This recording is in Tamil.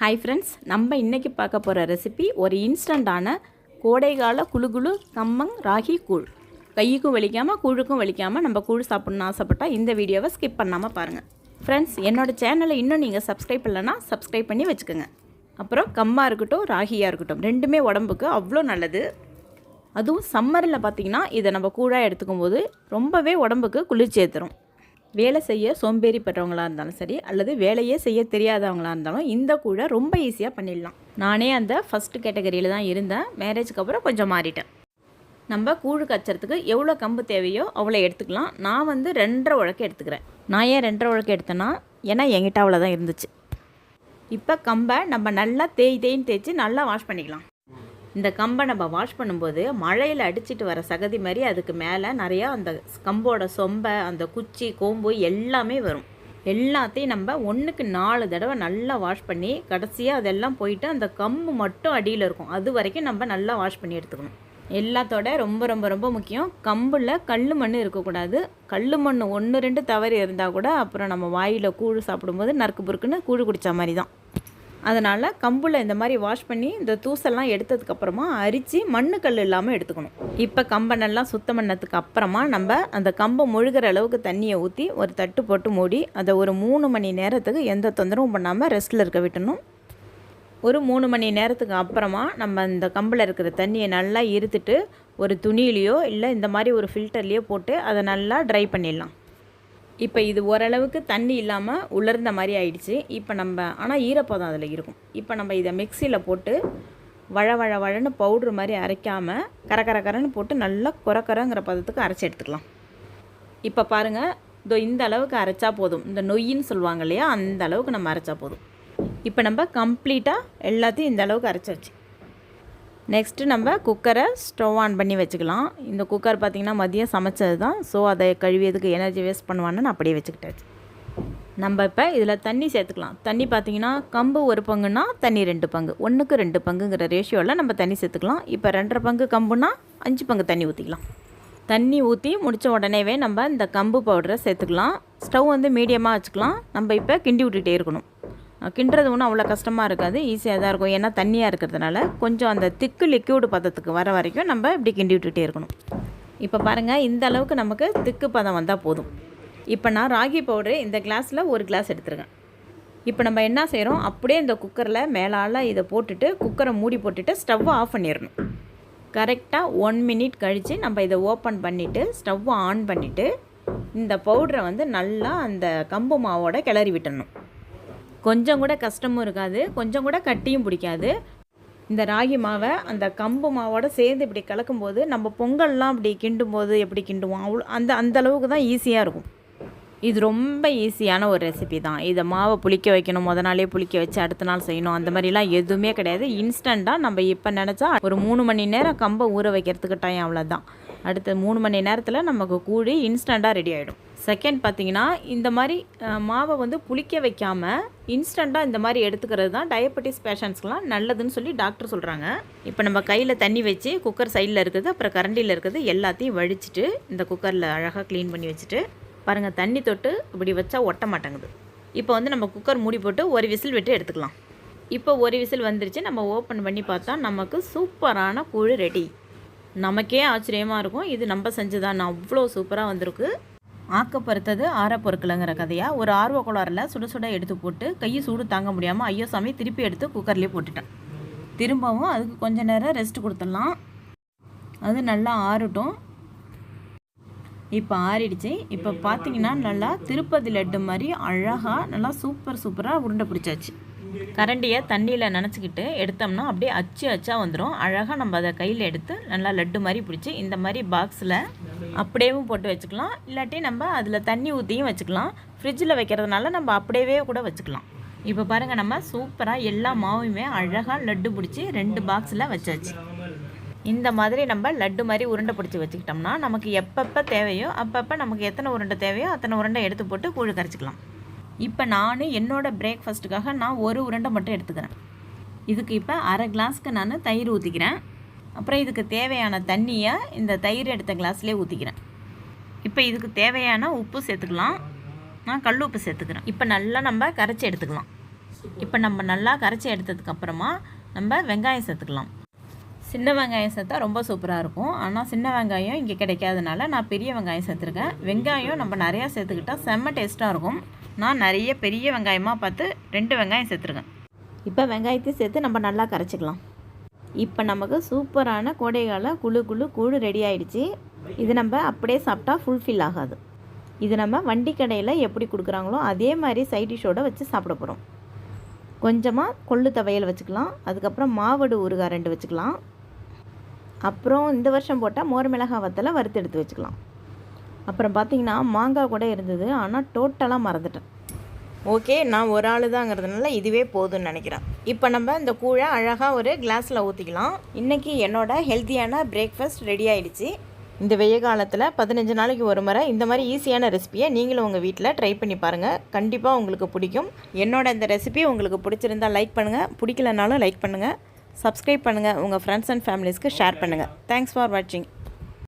ஹாய் ஃப்ரெண்ட்ஸ் நம்ம இன்றைக்கி பார்க்க போகிற ரெசிபி ஒரு இன்ஸ்டண்ட்டான கோடைகால குளு கம்மங் ராகி கூழ். கையுக்கும் வலிக்காமல் கூழுக்கும் வலிக்காமல் நம்ம கூழ் சாப்பிட்ணுன்னு ஆசைப்பட்டால் இந்த வீடியோவை ஸ்கிப் பண்ணாமல் பாருங்கள் ஃப்ரெண்ட்ஸ் என்னோடய சேனலை இன்னும் நீங்கள் சப்ஸ்கிரைப் இல்லைன்னா சப்ஸ்கிரைப் பண்ணி வச்சுக்கோங்க. அப்புறம் கம்மாக இருக்கட்டும் ராகியாக இருக்கட்டும் ரெண்டுமே உடம்புக்கு அவ்வளோ நல்லது. அதுவும் சம்மரில் பார்த்திங்கன்னா இதை நம்ம கூழாக எடுத்துக்கும் போது ரொம்பவே உடம்புக்கு குளிர்ச்சி ஏற்றுரும் வேலை செய்ய சோம்பேறிப்பட்டவங்களா இருந்தாலும் சரி அல்லது வேலையே செய்ய தெரியாதவங்களா இருந்தாலும் இந்த கூழை ரொம்ப ஈஸியாக பண்ணிடலாம். நானே அந்த ஃபஸ்ட்டு கேட்டகரியில் தான் இருந்தேன். மேரேஜுக்கு அப்புறம் கொஞ்சம் மாறிட்டேன். நம்ம கூழு கச்சறதுக்கு எவ்வளோ கம்பு தேவையோ அவ்வளோ எடுத்துக்கலாம். நான் வந்து ரெண்டரை உழக்க எடுத்துக்கிறேன். நான் ஏன் ரெண்டரை உழக்க எடுத்தேன்னா ஏன்னா என்கிட்ட அவ்வளோ தான் இருந்துச்சு. இப்போ கம்பை நம்ம நல்லா தேய் தேய்ன்னு தேய்ச்சி நல்லா வாஷ் பண்ணிக்கலாம். இந்த கம்பை நம்ம வாஷ் பண்ணும்போது மழையில் அடிச்சிட்டு வர சகதி மாதிரி அதுக்கு மேலே நிறையா அந்த கம்போட சொம்பை அந்த குச்சி கோம்பு எல்லாமே வரும். எல்லாத்தையும் நம்ம ஒன்றுக்கு நாலு தடவை நல்லா வாஷ் பண்ணி கடைசியாக அதெல்லாம் போயிட்டு அந்த கம்பு மட்டும் அடியில் இருக்கும். அது வரைக்கும் நம்ம நல்லா வாஷ் பண்ணி எடுத்துக்கணும். எல்லாத்தோட ரொம்ப ரொம்ப ரொம்ப முக்கியம். கம்பில் கல் மண் இருக்கக்கூடாது. கல் மண் ஒன்று ரெண்டு தவறு இருந்தால் கூட அப்புறம் நம்ம வாயில் கூழ் சாப்பிடும்போது நறுக்கு பொறுக்குன்னு கூழ் குடித்த மாதிரி தான். அதனால் கம்பில் இந்த மாதிரி வாஷ் பண்ணி இந்த தூசெல்லாம் எடுத்ததுக்கப்புறமா அரித்து மண்ணுக்கல் இல்லாமல் எடுத்துக்கணும். இப்போ கம்பை நல்லா சுத்தம் பண்ணதுக்கு அப்புறமா நம்ம அந்த கம்பை முழுகிற அளவுக்கு தண்ணியை ஊற்றி ஒரு தட்டு போட்டு மூடி அதை ஒரு மூணு மணி நேரத்துக்கு எந்த தொந்தரவும் பண்ணாமல் ரெஸ்ட்டில் இருக்க விட்டணும். ஒரு மூணு மணி நேரத்துக்கு அப்புறமா நம்ம இந்த கம்பில் இருக்கிற தண்ணியை நல்லா இருத்துட்டு ஒரு துணியிலையோ இல்லை இந்த மாதிரி ஒரு ஃபில்டர்லேயோ போட்டு அதை நல்லா ட்ரை பண்ணிடலாம். இப்போ இது ஓரளவுக்கு தண்ணி இல்லாமல் உலர்ந்த மாதிரி ஆயிடுச்சு. இப்போ நம்ம ஆனால் ஈரப்பதம் அதில் இருக்கும். இப்போ நம்ம இதை மிக்சியில் போட்டு வழ வழ வழன்னு பவுட்ரு மாதிரி அரைக்காமல் கர கர கரன்னு போட்டு நல்லா குறக்கரங்கிற பதத்துக்கு அரைச்சி எடுத்துக்கலாம். இப்போ பாருங்கள் இதோ இந்த அளவுக்கு அரைச்சா போதும். இந்த நொய்யின்னு சொல்லுவாங்க இல்லையா அந்த அளவுக்கு நம்ம அரைச்சா போதும். இப்போ நம்ம கம்ப்ளீட்டாக எல்லாத்தையும் இந்த அளவுக்கு அரைச்சாச்சு. நெக்ஸ்ட்டு நம்ம குக்கரை ஸ்டவ் ஆன் பண்ணி வச்சுக்கலாம். இந்த குக்கர் பார்த்திங்கன்னா மதியம் சமைச்சது தான் ஸோ அதை கழுவியதுக்கு எனர்ஜி வேஸ்ட் பண்ணுவான்னு நான் அப்படியே வச்சுக்கிட்டாச்சு. நம்ம இப்போ இதில் தண்ணி சேர்த்துக்கலாம். தண்ணி பார்த்திங்கன்னா கம்பு ஒரு பங்குனா தண்ணி ரெண்டு பங்கு. ஒன்றுக்கு ரெண்டு பங்குங்கிற ரேஷியோவில் நம்ம தண்ணி சேர்த்துக்கலாம். இப்போ ரெண்டரை பங்கு கம்புனா அஞ்சு பங்கு தண்ணி ஊற்றிக்கலாம் தண்ணி ஊற்றி முடித்த உடனேவே நம்ம இந்த கம்பு பவுடரை சேர்த்துக்கலாம். ஸ்டவ் வந்து மீடியமாக வச்சுக்கலாம். நம்ம இப்போ கிண்டி விட்டுட்டே இருக்கணும். கிண்டுறது ஒன்றும் அவ்வளோ கஷ்டமாக இருக்காது. ஈஸியாக தான் இருக்கும். ஏன்னா தண்ணியாக இருக்கிறதுனால கொஞ்சம் அந்த திக்கு லிக்யூடு பதத்துக்கு வர வரைக்கும் நம்ம இப்படி கிண்டி விட்டுட்டே இருக்கணும். இப்போ பாருங்கள் இந்த அளவுக்கு நமக்கு திக்கு பதம் வந்தால் போதும். இப்போ நான் ராகி பவுடரு இந்த கிளாஸில் ஒரு கிளாஸ் எடுத்துருக்கேன். இப்போ நம்ம என்ன செய்கிறோம் அப்படியே இந்த குக்கரில் மேலால் இதை போட்டுட்டு குக்கரை மூடி போட்டுட்டு ஸ்டவ்வை ஆஃப் பண்ணிடணும். கரெக்டாக ஒன் மினிட் கழித்து நம்ம இதை ஓப்பன் பண்ணிவிட்டு ஸ்டவ்வை ஆன் பண்ணிவிட்டு இந்த பவுடரை வந்து நல்லா அந்த கம்பு மாவோட கிளறி விட்டணும் கொஞ்சம் கூட கஷ்டமும் இருக்காது கொஞ்சம் கூட கட்டியும் பிடிக்காது. இந்த ராகி மாவை அந்த கம்பு மாவோட சேர்ந்து இப்படி கலக்கும்போது நம்ம பொங்கல்லாம் இப்படி கிண்டும் போது எப்படி கிண்டுவோம்? அவ்வளோ அந்த அந்த அளவுக்கு தான் ஈஸியாக இருக்கும். இது ரொம்ப ஈஸியான ஒரு ரெசிபி தான். இதை மாவை புளிக்க வைக்கணும் முத நாளே புளிக்க வச்சு அடுத்த நாள் செய்யணும். அந்த மாதிரிலாம் எதுவுமே கிடையாது. இன்ஸ்டண்ட்டாக நம்ம இப்போ நினச்சா ஒரு மூணு மணி நேரம் கம்பை ஊற வைக்கிறதுக்கு டைம் அவ்வளோதான் அடுத்த மூணு மணி நேரத்தில் நமக்கு கூழி இன்ஸ்டண்ட்டாக ரெடி ஆகிடும் செகண்ட் பார்த்தீங்கன்னா இந்த மாதிரி மாவை வந்து புளிக்க வைக்காமல் இன்ஸ்டண்ட்டாக இந்த மாதிரி எடுத்துக்கிறது தான் டயபெட்டிஸ் பேஷண்ட்ஸ்க்கெலாம் நல்லதுன்னு சொல்லி டாக்டர் சொல்கிறாங்க இப்போ நம்ம கையில் தண்ணி வச்சு குக்கர் சைடில் இருக்குது அப்புறம் கரண்டியில் இருக்குது எல்லாத்தையும் வடிச்சிட்டு இந்த குக்கரில் அழகாக க்ளீன் பண்ணி வச்சுட்டு பாருங்கள் தண்ணி தொட்டு இப்படி வச்சா ஒட்ட மாட்டேங்குது. இப்போ வந்து நம்ம குக்கர் மூடி போட்டு ஒரு விசில் விட்டு எடுத்துக்கலாம். இப்போ ஒரு விசில் வந்துருச்சு நம்ம ஓப்பன் பண்ணி பார்த்தா நமக்கு சூப்பரான கூழ் ரெடி நமக்கே ஆச்சரியமாக இருக்கும். இது நம்ம செஞ்சுதான் அவ்வளோ சூப்பராக வந்திருக்கு. ஆக்கப்படுத்தது ஆற கதையாக ஒரு ஆர்வ கோளாறில் சுட சுட எடுத்து போட்டு கையை சூடு தாங்க முடியாமல் ஐயோ சாமி திருப்பி எடுத்து குக்கர்லேயே போட்டுட்டேன். திரும்பவும் அதுக்கு கொஞ்சம் நேரம் ரெஸ்ட் கொடுத்துடலாம். அது நல்லா ஆறட்டும். இப்போ ஆறிடுச்சு. இப்போ பார்த்தீங்கன்னா நல்லா திருப்பதி லட்டு மாதிரி அழகாக நல்லா சூப்பர் சூப்பராக உருண்டை பிடிச்சாச்சு. கரண்டியை தண்ணியில் நினச்சிக்கிட்டு எடுத்தோம்னா அப்படியே அச்சு அச்சா வந்துடும் அழகாக நம்ம அதை கையில் எடுத்து நல்லா லட்டு மாதிரி பிடிச்சி இந்த மாதிரி பாக்ஸில் அப்படியேவும் போட்டு வச்சுக்கலாம். இல்லாட்டி நம்ம அதில் தண்ணி ஊற்றியும் வச்சுக்கலாம். ஃப்ரிட்ஜில் வைக்கிறதுனால நம்ம அப்படியே கூட வச்சுக்கலாம். இப்போ பாருங்கள் நம்ம சூப்பராக எல்லா மாவுமே அழகாக லட்டு பிடிச்சி ரெண்டு பாக்ஸில் வச்சாச்சு. இந்த மாதிரி நம்ம லட்டு மாதிரி உருண்டை பிடிச்சி வச்சுக்கிட்டோம்னா நமக்கு எப்பப்போ தேவையோ அப்பப்போ நமக்கு எத்தனை உருண்டை தேவையோ அத்தனை உருண்டை எடுத்து போட்டு கூழ் கரைச்சிக்கலாம். இப்போ நான் என்னோடய பிரேக்ஃபாஸ்ட்டுக்காக நான் ஒரு உருண்டை மட்டும் எடுத்துக்கிறேன். இதுக்கு இப்போ அரை கிளாஸ்க்கு நான் தயிர் ஊற்றிக்கிறேன் அப்புறம் இதுக்கு தேவையான தண்ணியை இந்த தயிர் எடுத்த கிளாஸ்லேயே ஊற்றிக்கிறேன் இப்போ இதுக்கு தேவையான உப்பு சேர்த்துக்கலாம். நான் கல் உப்பு சேர்த்துக்கிறேன். இப்போ நல்லா நம்ம கரைச்சி எடுத்துக்கலாம். இப்போ நம்ம நல்லா கரைச்சி எடுத்ததுக்கப்புறமா நம்ம வெங்காயம் சேர்த்துக்கலாம். சின்ன வெங்காயம் சேர்த்தா ரொம்ப சூப்பராக இருக்கும். ஆனால் சின்ன வெங்காயம் இங்கே கிடைக்காதனால நான் பெரிய வெங்காயம் சேர்த்துருக்கேன். வெங்காயம் நம்ம நிறையா சேர்த்துக்கிட்டால் செம்ம டேஸ்ட்டாக இருக்கும். நான் நிறைய பெரிய வெங்காயமாக பார்த்து ரெண்டு வெங்காயம் சேர்த்துருக்கேன். இப்போ வெங்காயத்தையும் சேர்த்து நம்ம நல்லா கரைச்சிக்கலாம். இப்போ நமக்கு சூப்பரான கோடைகால குழு குழு கூழு ரெடி ஆயிடுச்சு. இது நம்ம அப்படியே சாப்பிட்டா ஃபுல்ஃபில் ஆகாது. இது நம்ம வண்டி கடையில் எப்படி கொடுக்குறாங்களோ அதே மாதிரி சைட் டிஷ்ஷோடு வச்சு சாப்பிட போகிறோம் கொஞ்சமாக கொள்ளு தவையல் வச்சுக்கலாம். அதுக்கப்புறம் மாவடு ஊறுகாய் ரெண்டு வச்சுக்கலாம். அப்புறம் இந்த வருஷம் போட்டால் மோர் மிளகாய் வத்தலை வறுத்து எடுத்து வச்சுக்கலாம். அப்புறம் பார்த்தீங்கன்னா மாங்காய் கூட இருந்தது ஆனால் டோட்டலாக மறந்துட்டேன். ஓகே நான் ஒரு ஆள் தாங்கிறதுனால இதுவே போதும்னு நினைக்கிறேன். இப்போ நம்ம இந்த கூழை அழகாக ஒரு கிளாஸில் ஊற்றிக்கலாம் இன்றைக்கி என்னோட ஹெல்த்தியான பிரேக்ஃபாஸ்ட் ரெடி ஆகிடுச்சு இந்த வெய்ய காலத்தில் பதினஞ்சு நாளைக்கு ஒரு முறை இந்த மாதிரி ஈஸியான ரெசிபியை நீங்களும் உங்கள் வீட்டில் ட்ரை பண்ணி பாருங்கள் கண்டிப்பாக உங்களுக்கு பிடிக்கும். என்னோட இந்த ரெசிபி உங்களுக்கு பிடிச்சிருந்தா லைக் பண்ணுங்கள் பிடிக்கலனாலும் லைக் பண்ணுங்கள் சப்ஸ்கிரைப் பண்ணுங்கள் உங்கள் ஃப்ரெண்ட்ஸ் அண்ட் ஃபேமிலிஸ்க்கு ஷேர் பண்ணுங்கள் தேங்க்ஸ் ஃபார் வாட்சிங்